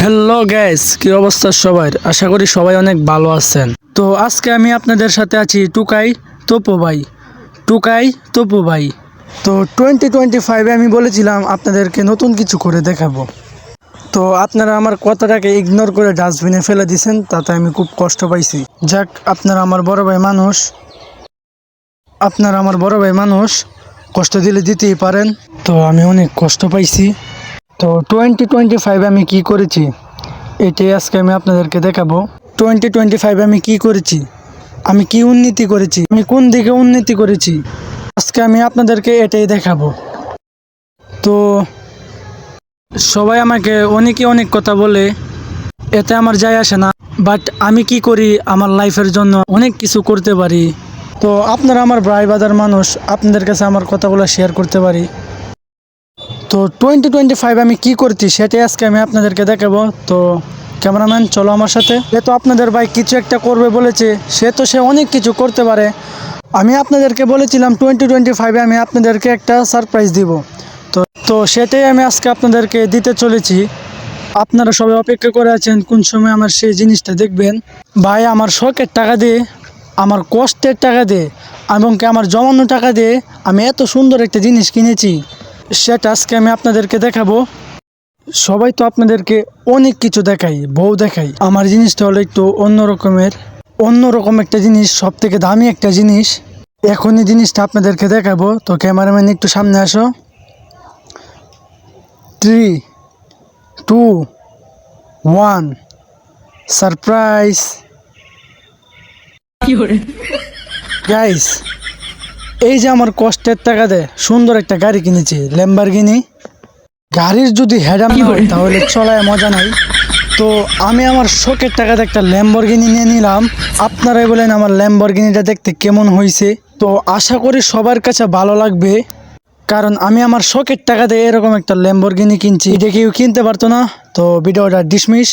Hello gas কি অবস্থা সবার? আশা করি সবাই অনেক ভালো আছেন। তো আজকে আমি আপনাদের সাথে আছি টুকাই তপু ভাই টুকাই তপু ভাই তো টোয়েন্টি টোয়েন্টি ফাইভে আমি বলেছিলাম আপনাদেরকে নতুন কিছু করে দেখাবো। তো আপনারা আমার কথাটাকে ইগনোর করে ডাস্টবিনে ফেলে দিয়েছেন তাতে আমি খুব কষ্ট পাইছি। যাক, আপনারা আমার বড় ভাই মানুষ। আপনারা আমার বড় ভাই মানুষ, কষ্ট দিলে দিতেই পারেন। তো আমি অনেক কষ্ট পাইছি। তো টোয়েন্টি টোয়েন্টি ফাইভে আমি কি করেছি? এটাই আজকে আমি আপনাদেরকে দেখাবো। টোয়েন্টি টোয়েন্টি ফাইভে আমি কি করেছি? আমি কি উন্নতি করেছি? আমি কোন দিকে উন্নতি করেছি? আজকে আমি আপনাদেরকে এটাই দেখাবো। তো সবাই আমাকে অনেকে অনেক কথা বলে, এতে আমার যায় আসে না। বাট আমি কি করি? আমার লাইফের জন্য অনেক কিছু করতে পারি। তো আপনারা আমার ভাই বাদার মানুষ, আপনাদের কাছে আমার কথাগুলো শেয়ার করতে পারি। তো টোয়েন্টি টোয়েন্টি ফাইভ আমি কী করছি সেটাই আজকে আমি আপনাদেরকে দেখাবো। তো ক্যামেরাম্যান, চলো আমার সাথে। সে তো আপনাদের ভাই কিছু একটা করবে বলেছে, সে তো সে অনেক কিছু করতে পারে। আমি আপনাদেরকে বলেছিলাম টোয়েন্টি টোয়েন্টি ফাইভে আমি আপনাদেরকে একটা সারপ্রাইজ দিব। তো তো সেটাই আমি আজকে আপনাদেরকে দিতে চলেছি। আপনারা সবাই অপেক্ষা করে আছেন, কোন সময় আমার সেই জিনিসটা দেখবেন। ভাই, আমার শখের টাকা দিয়ে আমার কষ্টের টাকা দিয়ে এবং কি আমার জমানো টাকা দিয়ে আমি এত সুন্দর একটা জিনিস কিনেছি। সেটা আজকে আমি আপনাদেরকে দেখাবো। সবাই তো আপনাদেরকে অনেক কিছু দেখাই বউ দেখাই। আমার জিনিসটা হলো একটু অন্য রকমের অন্য রকম একটা জিনিস সব থেকে দামি একটা জিনিস। এখনই জিনিসটা আপনাদেরকে দেখাবো। তো ক্যামেরাম্যান একটু সামনে আসো। Three two one surprise guys এই যে আমার কষ্টের টাকা দেয় সুন্দর একটা গাড়ি কিনেছি ল্যাম্বারগিনি গাড়ির যদি হেডাম হয়, তাহলে চলায় মজা নাই। তো আমি আমার শখের টাকাতে একটা ল্যাম্বরগিনি নিয়ে নিলাম। আপনারাই বলেন আমার ল্যাম্বরগিনিটা দেখতে কেমন হয়েছে তো আশা করি সবার কাছে ভালো লাগবে। কারণ আমি আমার শখের টাকাতে এরকম একটা ল্যাম্বরগিনি কিনছি। এটা কেউ কিনতে পারতো না, তো ভিডিওটা ডিসমিস